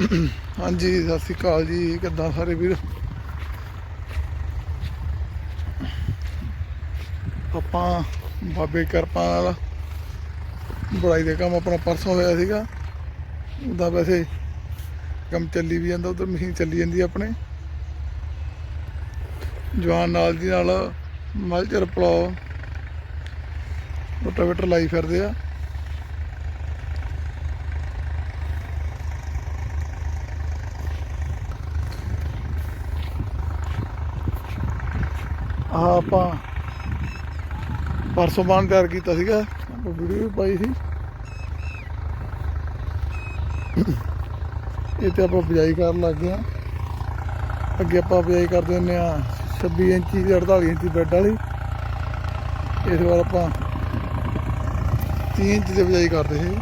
ਹਾਂਜੀ, ਸਤਿ ਸ਼੍ਰੀ ਅਕਾਲ ਜੀ। ਕਿੱਦਾਂ ਸਾਰੇ ਵੀਰ? ਆਪਾਂ ਬਾਬੇ ਕਿਰਪਾ ਨਾਲ ਬੜਾਈ ਦੇ ਕੰਮ ਆਪਣਾ ਪਰਸੋਂ ਹੋਇਆ ਸੀਗਾ। ਉਹਦਾ ਵੈਸੇ ਕੰਮ ਚੱਲੀ ਵੀ ਜਾਂਦਾ, ਉਧਰ ਮਸ਼ੀਨ ਚੱਲੀ ਜਾਂਦੀ ਆਪਣੇ। ਜਵਾਨ ਨਾਲ ਦੀ ਨਾਲ ਮਲਚਰ ਪਲਾਓ, ਰੋਟਾਵੇਟਰ ਲਾਈ ਫਿਰਦੇ ਆ। ਆਹ ਆਪਾਂ ਪਰਸੋਂ ਬਾਣ ਤਿਆਰ ਕੀਤਾ ਸੀਗਾ। ਆਪਾਂ ਵੀਡੀਓ ਵੀ ਪਾਈ ਸੀ। ਇਹ ਤੇ ਆਪਾਂ ਬਿਜਾਈ ਕਰਨ ਲੱਗ ਗਏ ਆ ਅੱਗੇ ਆਪਾਂ ਬਿਜਾਈ ਕਰਦੇ ਹੁੰਦੇ ਆ 26 ਇੰਚੀ ਤੇ 48 ਇੰਚੀ ਬੈੱਡ ਵਾਲੀ। ਇਸ ਵਾਰ ਆਪਾਂ 3 ਇੰਚ ਦੀ ਬਿਜਾਈ ਕਰਦੇ ਸੀ।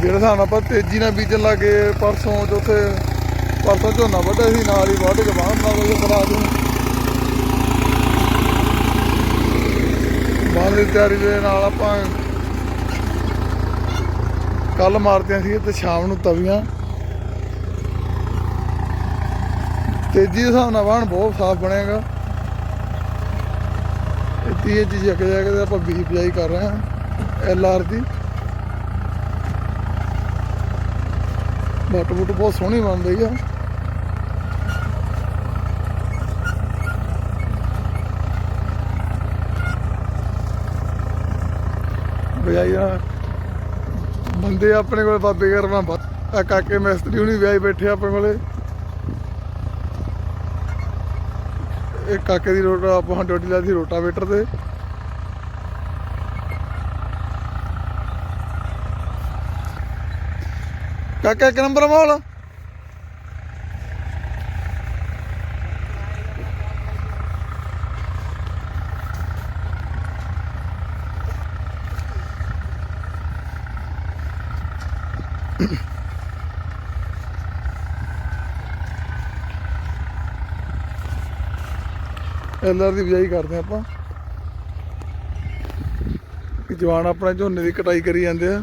ਜਿਹੜਾ ਹਿਸਾਬ ਨਾਲ ਆਪਾਂ ਤੇਜ਼ੀ ਨਾਲ ਬੀਜਣ ਲੱਗੇ, ਪਰਸੋਂ ਚੌਥੇ ਪਰਸੋਂ ਝੋਨਾ ਵੱਢਿਆ ਸੀ, ਨਾਲ ਹੀ ਵੱਢ ਕੇ ਬਾਹਰ ਨਾਲ ਉਹ ਬਣਾ ਦੂੰ ਬਾਹਰ ਦੀ ਤਿਆਰੀ ਦੇ ਨਾਲ ਆਪਾਂ ਕੱਲ ਮਾਰਦੇ ਸੀ ਤੇ ਸ਼ਾਮ ਨੂੰ ਤਵੀਆਂ। ਤੇਜ਼ੀ ਦੇ ਹਿਸਾਬ ਨਾਲ ਵਾਹਣ ਬਹੁਤ ਸਾਫ਼ ਬਣੇਗਾ। ਇਹ ਤੀਏ ਚੀਜ਼ ਅੱਗੇ ਜਾ ਕੇ ਆਪਾਂ ਬੀਜ ਬਿਜਾਈ ਕਰ ਰਹੇ ਹਾਂ ਐਲ ਆਰ ਦੀ। ਬੱਟ ਬੁੱਟ ਬਹੁਤ ਸੋਹਣੀ ਬਣ ਰਹੀ ਆ ਬਜਾਈ ਆ। ਬੰਦੇ ਆਪਣੇ ਕੋਲ ਬਾਬੇ ਕਰਮਾ ਆ ਕਾਕੇ ਮਿਸਤਰੀ ਹੁਣੀ ਵਿਆਹੀ ਬੈਠੇ ਆਪਣੇ ਕੋਲੇ। ਇਹ ਕਾਕੇ ਦੀ ਰੋਟਾ ਆਪਾਂ ਡੋਡੀ ਲਾ ਦੀ ਰੋਟਾਵੇਟਰ ਤੇ। ਕਾਕਾ, ਇੱਕ ਨੰਬਰ ਮੋਲ ਐਲਆਰ ਦੀ ਬਿਜਾਈ ਕਰਦੇ ਆਪਾਂ। ਜਵਾਨ ਆਪਣੇ ਝੋਨੇ ਦੀ ਕਟਾਈ ਕਰੀ ਜਾਂਦੇ ਆ।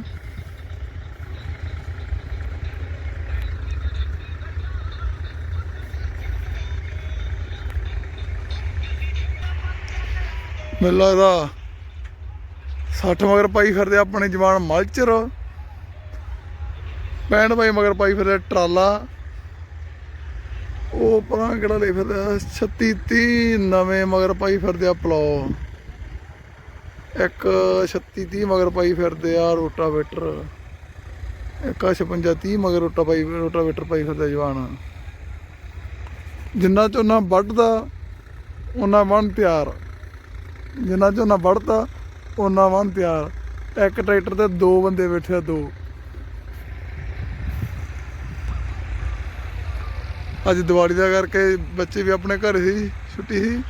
ਮੈਨੂੰ ਲੱਗਦਾ 60 ਮਗਰ ਪਾਈ ਫਿਰਦੇ ਆਪਣੇ ਜਵਾਨ ਮਲਚਰ। 65 ਪਾਈ ਮਗਰ ਪਾਈ ਫਿਰਦੇ ਟਰਾਲਾ। ਉਹ ਪਰਾਂ ਕਿਹੜਾ ਲੈ ਫਿਰਦਾ 36 30 ਨਵੇਂ ਮਗਰ ਪਾਈ ਫਿਰਦੇ ਆ ਪਲੋ। ਇੱਕ 36 30 ਮਗਰ ਪਾਈ ਫਿਰਦੇ ਆ ਰੋਟਾਵੇਟਰ। ਇੱਕ ਆ 56 30 ਮਗਰ ਰੋਟਾ ਪਾਈ, ਰੋਟਾਵੇਟਰ ਪਾਈ ਫਿਰਦਾ ਜਵਾਨ। ਜਿੰਨਾ ਝੋਨਾ ਵੱਢਦਾ, ਉਹਨਾਂ ਵਣ ਤਿਆਰ। ਜਿੰਨਾ ਝੋਨਾ ਵੱਢਦਾ ਉਹਨਾਂ ਵਣ ਤਿਆਰ ਇੱਕ ਟਰੈਕਟਰ ਤੇ ਦੋ ਬੰਦੇ ਬੈਠੇ ਆ, ਦੋ। ਅੱਜ ਦੀਵਾਲੀ ਦਾ ਕਰਕੇ ਬੱਚੇ ਵੀ ਆਪਣੇ ਘਰ ਸੀ, ਛੁੱਟੀ ਸੀ।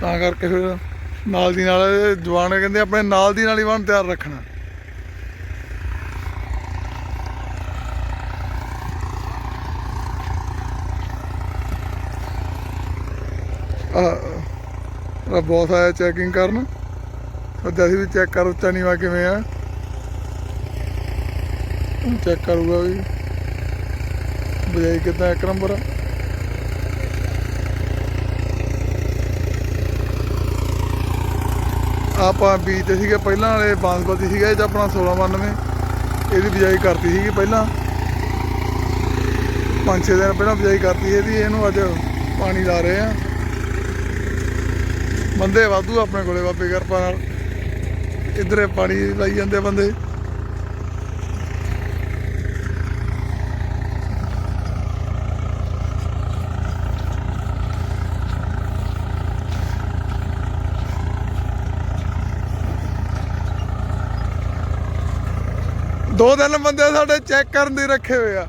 ਤਾਂ ਕਰਕੇ ਫਿਰ ਨਾਲ ਦੀ ਨਾਲ ਜਵਾਨ ਕਹਿੰਦੇ ਆਪਣੇ ਨਾਲ ਦੀ ਨਾਲ ਹੀ ਵਾਹਨ ਤਿਆਰ ਰੱਖਣਾ। ਆ ਬੌਸ ਆਇਆ ਚੈਕਿੰਗ ਕਰਨ। ਸੱਜਾ ਸੀ ਵੀ ਚੈੱਕ ਕਰ ਉੱਚਾ ਨੀਵਾ ਕਿਵੇਂ ਆ। ਚੈੱਕ ਕਰੂਗਾ ਵੀ ਬਜਾਈ ਕਿਦਾਂ ਇੱਕ ਨੰਬਰ ਆ। ਆਪਾਂ ਬੀਜਦੇ ਸੀਗੇ ਪਹਿਲਾਂ ਵਾਲੇ ਬਾਸਮਤੀ ਸੀਗਾ ਇਹ 'ਚ ਆਪਣਾ 1692 ਇਹਦੀ ਬਿਜਾਈ ਕਰਤੀ ਸੀਗੀ ਪਹਿਲਾਂ। 5-6 ਦਿਨ ਪਹਿਲਾਂ ਬਿਜਾਈ ਕਰਤੀ ਇਹਦੀ, ਇਹਨੂੰ ਅੱਜ ਪਾਣੀ ਲਾ ਰਹੇ ਆ। ਬੰਦੇ ਵਾਧੂ ਆਪਣੇ ਕੋਲੇ ਬਾਬੇ ਕਿਰਪਾ ਨਾਲ। ਇਧਰੇ ਪਾਣੀ ਲਾਈ ਜਾਂਦੇ ਬੰਦੇ। ਦੋ ਦਿਨ ਬੰਦੇ ਸਾਡੇ ਚੈੱਕ ਕਰਨ ਦੀ ਰੱਖੇ ਹੋਏ ਆ।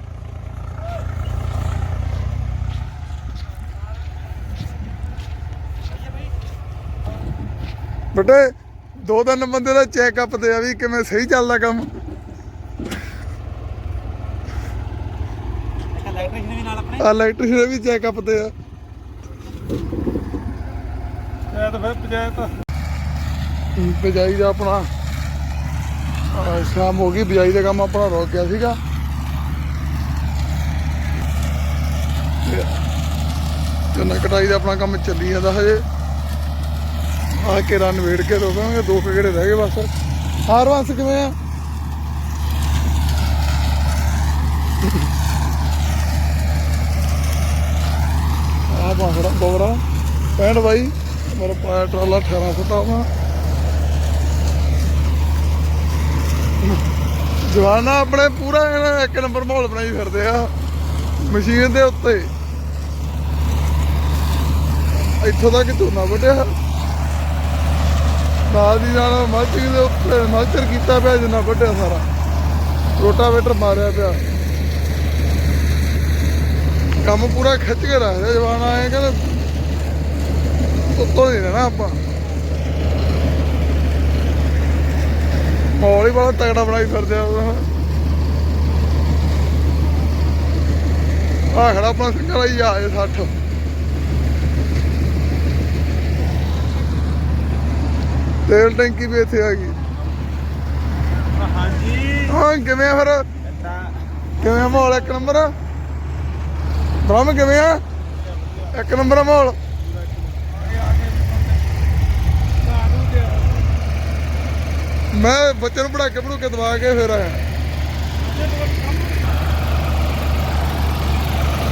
ਬੇਟੇ ਦੋ ਦਿਨ ਬੰਦੇ ਦਾ ਚੈੱਕਅਪ ਤੇ ਆ ਵੀ ਕਿਵੇਂ ਸਹੀ ਚੱਲਦਾ ਕੰਮ। ਇੱਕ ਇਲੈਕਟ੍ਰੀਸ਼ੀਅਨ ਵੀ ਨਾਲ ਆਪਣੇ ਵੀ ਚੈੱਕਅਪ ਤੇ ਆ। ਇਹ ਤਾਂ ਫਿਰ ਪੰਚਾਇਤ ਬਿਜਾਈ ਦਾ ਆਪਣਾ ਸ਼ਾਮ ਹੋ ਗਈ ਬਿਜਾਈ ਦਾ ਕੰਮ ਆਪਣਾ ਰੁਕ ਗਿਆ ਸੀਗਾ। ਝੋਨਾ ਕਟਾਈ ਦਾ ਆਪਣਾ ਕੰਮ ਚੱਲੀ ਜਾਂਦਾ ਹਜੇ। ਆ ਕੇ ਰਨ ਵੇੜ ਕੇ ਰੋਕਾਂਗੇ, ਦੋ ਕੁ ਗੇੜੇ ਰਹਿ ਗਏ ਬਸ। ਹਾਰਵਾਂਸ ਕਿਵੇਂ ਆ? ਆ ਬਾਹੜਾ ਬੋਰਾ 65 ਬਾਈ, ਮੇਰਾ ਪਾਇਆ ਟਰਾਲਾ 18 ਫੁੱਟਾ ਜਵਾਨਾ ਆਪਣੇ ਪੂਰਾ ਐਨ ਇੱਕ ਨੰਬਰ ਮਾਹੌਲ ਬਣਾਈ ਫਿਰਦੇ ਆ, ਮਸ਼ੀਨ ਦੇ ਉੱਤੇ। ਇੱਥੋਂ ਤੱਕ ਝੋਨਾ ਵੱਢਿਆ। ਨਾਲ ਦੀ ਨਾਲ ਮਲਚਿੰਗ ਦੇ ਉੱਤੇ ਮਲਚਰ ਕੀਤਾ ਪਿਆ ਜਿੰਨਾ ਵੱਢਿਆ ਸਾਰਾ। ਰੋਟਾਵੇਟਰ ਮਾਰਿਆ ਪਿਆ। ਕੰਮ ਪੂਰਾ ਖਿੱਚ ਕੇ ਰੱਖਦੇ ਜਵਾਨਾ, ਐ ਕਹਿੰਦੇ ਉੱਤੋਂ ਨਹੀਂ ਰਹਿਣਾ ਆਪਾਂ। ਮਾਹੌਲ ਹੀ ਬੜਾ ਤਗੜਾ ਬਣਾਈ ਫਿਰਦੇ ਆ ਆ ਖੜਾ ਆਪਣਾ ਸਿੰਘਾਂ ਲਈ ਆ 60 ਤੇਲ ਟੈਂਕੀ ਵੀ ਇੱਥੇ ਆ ਗਈ। ਹਾਂਜੀ। ਹਾਂ ਕਿਵੇਂ ਆ ਫਿਰ? ਕਿਵੇਂ ਮਾਹੌਲ? ਇੱਕ ਨੰਬਰ ਬ੍ਰਹਮ ਕਿਵੇਂ ਆ? ਇੱਕ ਨੰਬਰ ਮਾਹੌਲ। ਮੈਂ ਬੱਚੇ ਨੂੰ ਪੜਾ ਕੇ ਪੜੂ ਕੇ ਦਵਾ ਕੇ ਫਿਰ ਆਇਆ।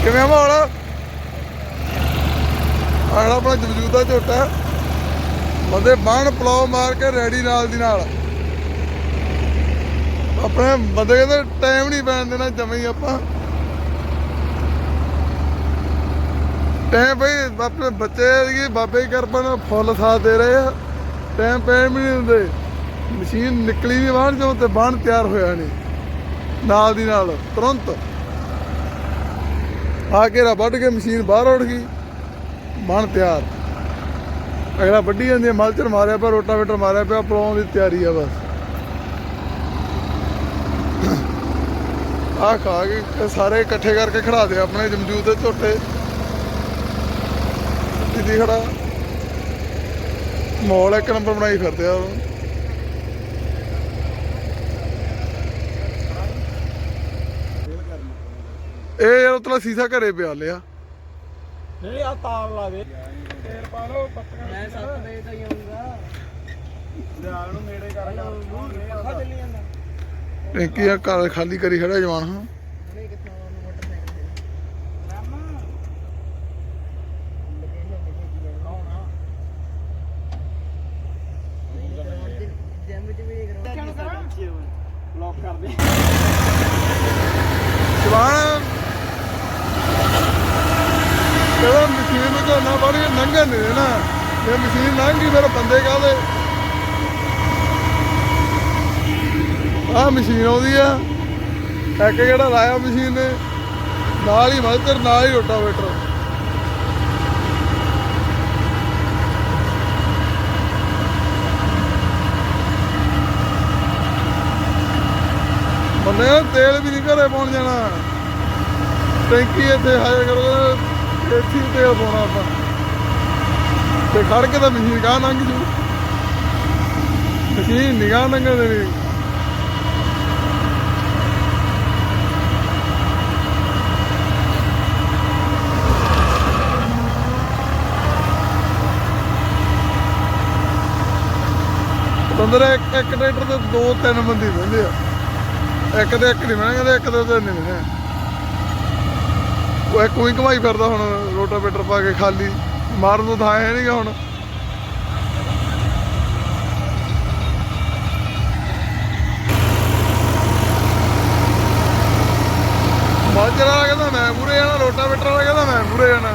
ਕਿਵੇਂ ਆ ਮਾਹੌਲ? ਆੜਾ ਆਪਣਾ ਜਮਜੂਦਾ ਝੋਟਾ। ਬੰਦੇ ਬਾਣ ਪਲਾਉ ਮਾਰ ਕੇ ਰੈਡੀ ਨਾਲ ਦੀ ਨਾਲ। ਆਪਣੇ ਬੰਦੇ ਕਹਿੰਦੇ ਟਾਈਮ ਨਹੀਂ ਪੈਣ ਦੇਣਾ ਜਮੇ ਹੀ ਆਪਾਂ। ਟਾਈਮ ਬਈ ਆਪਣੇ ਬੱਚੇ ਦੀ ਬਾਬੇ ਹੀ ਕਰਪਨ ਫੁੱਲ ਸਾਥ ਦੇ ਰਹੇ ਆ। ਟਾਈਮ ਪੈਣ ਵੀ ਨਹੀਂ ਦਿੰਦੇ। ਮਸ਼ੀਨ ਨਿਕਲੀ ਨਹੀਂ ਬਾਹਰ ਚੋਂ ਤੇ ਬਾਣ ਤਿਆਰ ਹੋਇਆ ਨਹੀਂ ਨਾਲ ਦੀ ਨਾਲ, ਤੁਰੰਤ। ਆ ਕੇ ਰਾ ਵੱਢ ਕੇ ਮਸ਼ੀਨ ਬਾਹਰ ਉੱਡ ਗਈ। ਬਾਣ ਤਿਆਰ। ਅਗਲਾ ਵੱਢੀ ਜਾਂਦੀ ਮਲਚਰ ਮਾਰਿਆ ਪਿਆ, ਰੋਟਾਵੇਟਰ ਮਾਰਿਆ ਪਿਆ, ਪਲਾਉਣ ਦੀ ਤਿਆਰੀ ਆ ਬਸ। ਆ ਖਾ ਕੇ ਸਾਰੇ ਇਕੱਠੇ ਕਰਕੇ ਖੜਾ ਦੇ ਆਪਣੇ ਜਮਜੂਦ ਦੇ ਝੋਟੇ। ਜਿੱਦੀ ਖੜਾ। ਮੌਲ ਇੱਕ ਨੰਬਰ ਬਣਾਈ ਫਿਰਦੇ ਆ ਇਹ ਯਾਰ ਉਤਲਾ ਸੀਸਾ ਘਰੇ ਪਿਆ ਲਿਆ। ਨਹੀਂ ਆ ਤਾਰ ਲਾ ਦੇ ਪਾ ਲਓ ਪੱਤੀਆਂ ਮੈਂ 7 ਵਜੇ ਤੋਂ ਹੀ ਆਉਂਗਾ ਦਿਆਲ ਨੂੰ ਨੇੜੇ ਕਰ ਪੱਖਾ ਚੱਲੀ ਜਾਂਦਾ। ਟੈਂਕੀ ਆ ਘਰ ਖਾਲੀ ਕਰੀ ਖੜਾ ਜਵਾਨ। ਹਾਂ ਹੁਣੇ ਕਿੱਥੋਂ ਆਉਣ ਨੂੰ ਮੋਟਰਸਾਈਕਲ ਤੇ ਰਾਮਾ ਜੰਮ ਚ ਵੀ ਕਰਾਉਂ ਲੌਕ ਕਰ ਦੇ ਜਵਾਨ ਜਦੋਂ ਮਸ਼ੀਨ ਨੂੰ ਝੋਨਾ ਬੜੀ ਨੰਗਣ ਨਹੀਂ ਦੇਣਾ ਜੇ ਮਸ਼ੀਨ ਲੰਘ ਗਈ ਫਿਰ ਬੰਦੇ ਕਾਹਦੇ ਆਹ ਮਸ਼ੀਨ ਆਉਂਦੀ ਆ। ਇੱਕ ਜਿਹੜਾ ਲਾਇਆ ਮਸ਼ੀਨ ਨੇ? ਨਾਲ ਹੀ ਮਲਚਰ ਨਾਲ ਹੀ ਰੋਟਾਵੇਟਰ। ਬੰਦੇ, ਤੇਲ ਵੀ ਨਹੀਂ ਘਰੇ ਪਾਉਣ ਜਾਣਾ। ਟੈਂਕੀ ਇੱਥੇ ਹਾਇਰ ਕਰੋ, ਇੱਥੇ ਤੇਲ ਪਾਉਣਾ ਆਪਾਂ। ਤੇ ਖੜ ਕੇ ਤਾਂ ਮਸ਼ੀਨ ਗਾਹ ਲੰਘ ਜੂ। ਮਸ਼ੀਨ ਨਿਗਾਹ ਲੰਘਣ ਦੇਣੀ। ਬੰਦਰ ਇੱਕ ਇੱਕ ਟਰੈਕਟਰ ਤੇ ਦੋ ਤਿੰਨ ਬੰਦੇ ਬਹਿੰਦੇ ਆ। ਇੱਕ ਤੇ ਇੱਕ ਨਹੀਂ ਬਹਿਣਾ ਕਹਿੰਦੇ ਇੱਕ ਤੇ ਤਿੰਨ ਨਹੀਂ ਬਹਿਣਾ ਉਹ ਇੱਕ ਉਹੀ ਘਮਾਈ ਹੁਣ, ਰੋਟਾਵੇਟਰ ਪਾ ਕੇ ਖਾਲੀ। ਮਾਰਨ ਨੂੰ ਥਾਂ ਹੈ ਨਹੀਂਗਾ ਹੁਣ। ਮਾਜਰਾ ਵਾਲਾ ਕਹਿੰਦਾ, ਮੈਂ ਪੂਰੇ ਜਾਣਾ, ਰੋਟਾਵੇਟਰ ਵਾਲਾ ਕਹਿੰਦਾ, ਮੈਂ ਪੂਰੇ ਜਾਣਾ।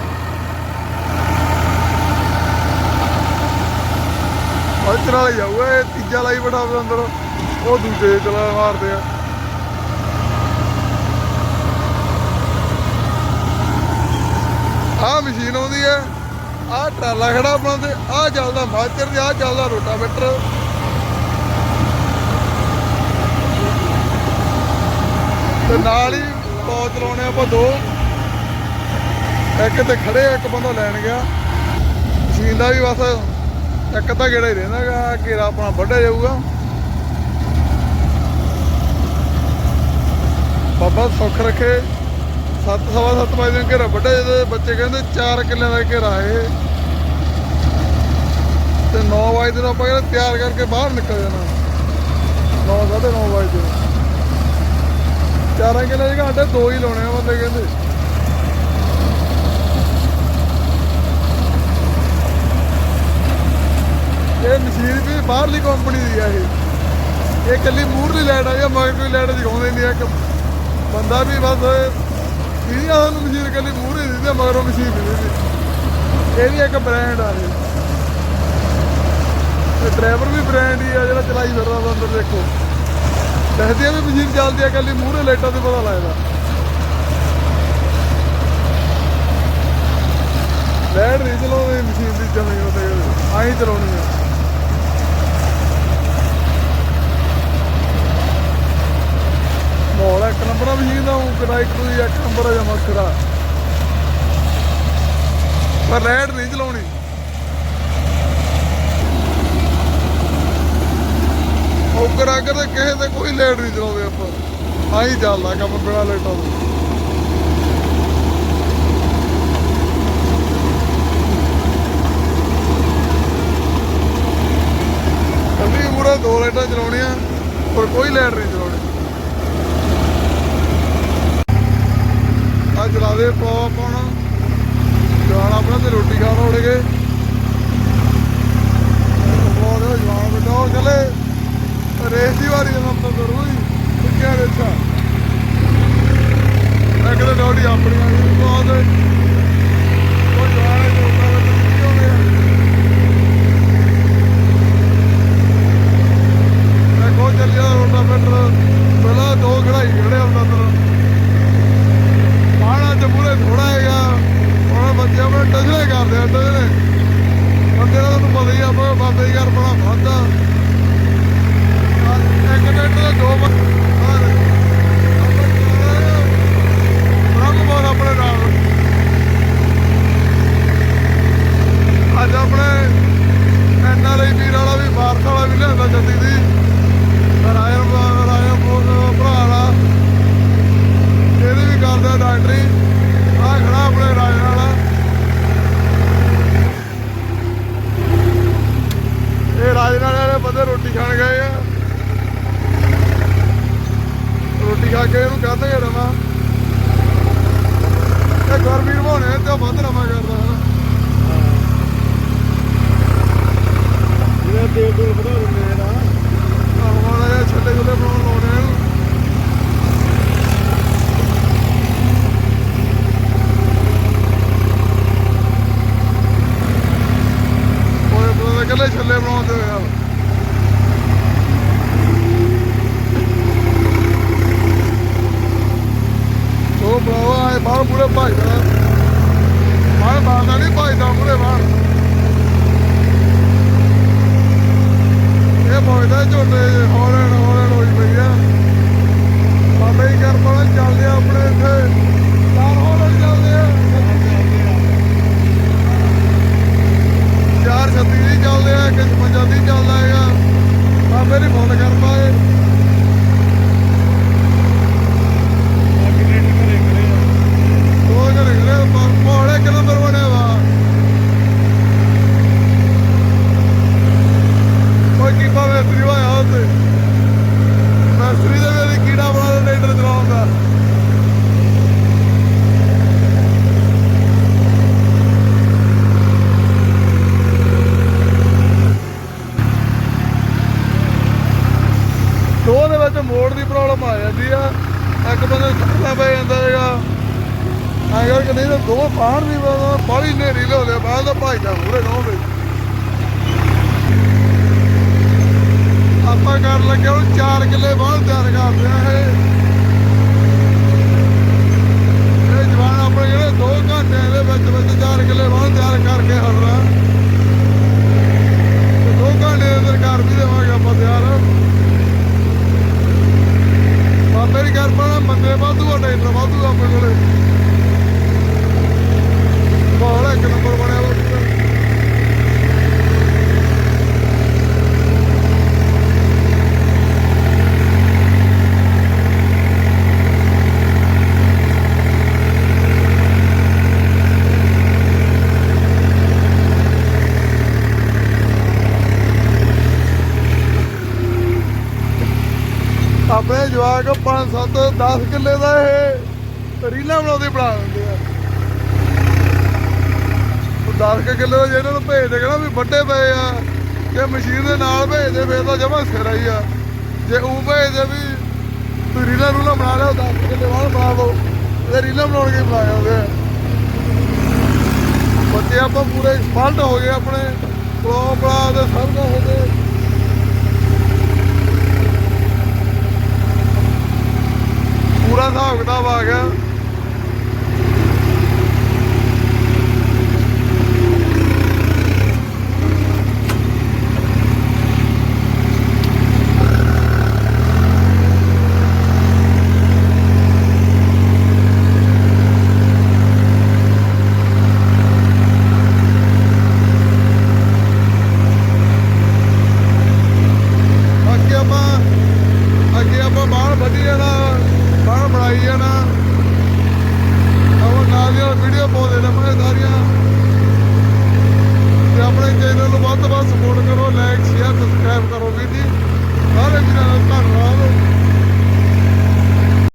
ਮਾਜਰਾ ਵਾਲਾ ਜਾਊਗਾ ਤੀਜਾ ਲਾਈ ਬੜਾ ਅੰਦਰ, ਉਹ ਦੂਜੇ ਚਲਾ ਮਾਰਦੇ ਆ। ਆਹ ਮਸ਼ੀਨ ਆਉਂਦੀ ਹੈ, ਆਹ ਟਰਾਲਾ ਖੜਾ ਬਣਾਉਂਦੇ ਤੇ ਆਹ ਚੱਲਦਾ ਮਾਚਰ ਤੇ, ਆਹ ਚੱਲਦਾ ਰੋਟਾਵੇਟਰ। ਤੇ ਨਾਲ ਹੀ ਪੌ ਚਲਾਉਣੇ ਆਪਾਂ ਦੋ। ਇੱਕ ਤੇ ਖੜੇ, ਇੱਕ ਬੰਦਾ ਲੈਣ ਗਿਆ। ਮਸ਼ੀਨ ਦਾ ਵੀ ਬਸ ਇੱਕ ਤਾਂ ਗੇੜਾ ਹੀ ਰਹਿੰਦਾਗਾ ਘੇਰਾ ਆਪਣਾ ਵੱਢਿਆ ਜਾਊਗਾ। ਬਾਬਾ ਸੁੱਖ ਰੱਖੇ। ਸੱਤ, ਸਵਾ ਸੱਤ ਵਜੇ ਨੂੰ ਘੇਰਾ ਵੱਢਿਆ ਜਦੋਂ ਬੱਚੇ ਕਹਿੰਦੇ 4 ਕਿੱਲਿਆਂ ਦਾ ਘੇਰਾ ਇਹ। ਤੇ 9 ਵਜੇ ਨੂੰ ਆਪਾਂ ਕਹਿੰਦੇ ਤਿਆਰ ਕਰਕੇ ਬਾਹਰ ਨਿਕਲ ਜਾਣਾ। 9 ਸਾਢੇ 9 ਵਜੇ ਨੂੰ ਚਾਰਾਂ ਕਿੱਲੇ ਦੇ ਘੰਟੇ ਦੋ ਹੀ ਲਾਉਣੇ ਆ ਬੰਦੇ ਕਹਿੰਦੇ। ਇਹ ਮਸ਼ੀਨ ਵੀ ਬਾਹਰਲੀ ਕੰਪਨੀ ਦੀ ਆ ਇਹ। ਇਹ ਕੱਲੀ ਮੂਹਰਲੀ ਲਾਈਟ ਆ ਜਾਂ ਮਗਰ ਲਾਈਟ ਦਿਖਾਉਂਦੇ ਨਹੀਂ ਆ। ਇੱਕ ਬੰਦਾ ਵੀ ਬਸ ਇਹਦੀ ਸਾਨੂੰ ਮਸ਼ੀਨ ਕੱਲੀ ਮੂਹਰੇ ਦੀ ਤੇ ਮਗਰੋਂ ਮਸ਼ੀਨ ਦੀ ਇਹ ਵੀ ਇੱਕ ਬ੍ਰਾਂਡ ਆ ਇਹ। ਤੇ ਡਰਾਈਵਰ ਵੀ ਬ੍ਰਾਂਡ ਹੀ ਆ, ਜਿਹੜਾ ਚਲਾਈ ਫਿਰਦਾ ਬੰਦਰ ਦੇਖੋ। ਦੱਸਦੀ ਆ ਵੀ ਮਸ਼ੀਨ ਚੱਲਦੀ ਆ ਕੱਲੀ ਮੂਹਰੇ ਲਾਈਟਾਂ ਤੇ ਪਤਾ ਲੱਗਦਾ। ਲੈਟ ਨਹੀਂ ਚਲਾਉਂਦੇ ਮਸ਼ੀਨ ਦੀ ਚਲਾਉਣੀ ਉਹਦੇ ਆਹੀਂ ਚਲਾਉਣੀ ਆ ਮੋੜ ਇੱਕ ਨੰਬਰ ਆ ਮਸ਼ੀਨ ਦਾ ਉਹ ਇੱਕ ਨੰਬਰ ਆ ਜਮਾ ਪਰ ਲਾਈਟ ਨਹੀਂ ਚਲਾਉਣੀ। ਉਹ ਕਰਾ ਕਿਸੇ ਤੇ ਕੋਈ ਲਾਈਟ ਨਹੀਂ ਚਲਾਉਂਦੇ ਆਪਾਂ। ਆਹੀ ਚੱਲਦਾ ਕੰਮ ਬਿਨਾ ਲਾਈਟਾਂ ਤੋਂ। ਕੱਲੀ ਮੂਰੇ ਦੋ ਲਾਈਟਾਂ ਚਲਾਉਣੀਆਂ, ਪਰ ਕੋਈ ਲਾਈਟ ਨਹੀਂ ਚਲਾਉਣੀ ਆ ਚਲਾ ਦੇ ਆਪਣਾ ਤੇ ਰੋਟੀ ਖਾਣ ਉੜ ਗਏ ਬਹੁਤ ਜਵਾਨ ਬੇਟਾ ਉਹ ਚਲੇ। ਰੇਸ ਦੀ ਵਾਰੀ ਦਾ ਨੰਬਰ ਜ਼ਰੂਰ ਹੀ। ਕਿਹਾ ਰੇਸਾ ਮੈਂ ਕਿਹਾ ਡੋਡੀ ਆਪਣੀ ਆ ਗਈ ਬਹੁਤ ਕਰਨ ਲੱਗੇ ਹੁਣ 4 ਕਿੱਲੇ ਬਾਹਰ ਤਿਆਰ ਕਰਦੇ ਆ ਇਹ। ਇਹ ਜਵਾਨ ਆਪਣੇ ਜਿਹੜੇ 2 ਘੰਟੇ ਦੇ ਵਿੱਚ ਵਿੱਚ 4 ਕਿੱਲੇ ਬਾਹਰ ਤਿਆਰ ਕਰਕੇ ਹਟਣਾ ਤੇ 2 ਘੰਟੇ ਦੇ ਅੰਦਰ ਕਰ ਵੀ ਦੇਵਾਂਗੇ ਆਪਾਂ ਤਿਆਰ। ਬਾਬੇ ਦੀ ਕਿਰਪਾ ਨਾਲ ਬੰਦੇ ਵਾਧੂ ਆ, ਟਰੈਕਟਰ ਵਾਧੂ ਆਪਣੇ ਕੋਲੇ। ਬਹੁਤ ਇੱਕ ਨੰਬਰ ਬਣਿਆ 7 10 ਕਿੱਲੇ ਦਾ ਇਹ ਰੀਲਾਂ ਬਣਾਉਂਦੇ, ਬਣਾ ਦਿੰਦੇ ਆ। ਉਹ 10 ਕਿੱਲੇ ਦਾ ਜੇ ਨੂੰ ਭੇਜ ਦੇ ਵੀ ਵੱਡੇ ਪਏ ਆ, ਜੇ ਮਸ਼ੀਨ ਦੇ ਨਾਲ ਭੇਜਦੇ, ਫੇਰ ਤਾਂ ਜਮਾ ਸਿਰ ਹੀ ਆ। ਜੇ ਉਹ ਭੇਜਦੇ ਵੀ ਤੂੰ ਰੀਲਾਂ ਰੂਲਾਂ ਬਣਾ ਲਿਆ 10 ਕਿੱਲੇ ਬਾਅਦ ਬਣਾ ਲਓ ਇਹ ਰੀਲਾਂ ਬਣਾਉਣ ਕੇ ਬਣਾ ਜਾਂਦੇ ਆ। ਬੱਚੇ ਆਪਾਂ ਪੂਰੇ ਐਕਸਪਰਟ ਹੋ ਗਏ ਆਪਣੇ ਕੋਲੋਂ ਬਣਾ ਦੇ, ਸਭ ਦਾ ਹੋ ਗਏ। ਪੂਰਾ ਹਿਸਾਬ ਕਿਤਾਬ ਆ ਗਿਆ।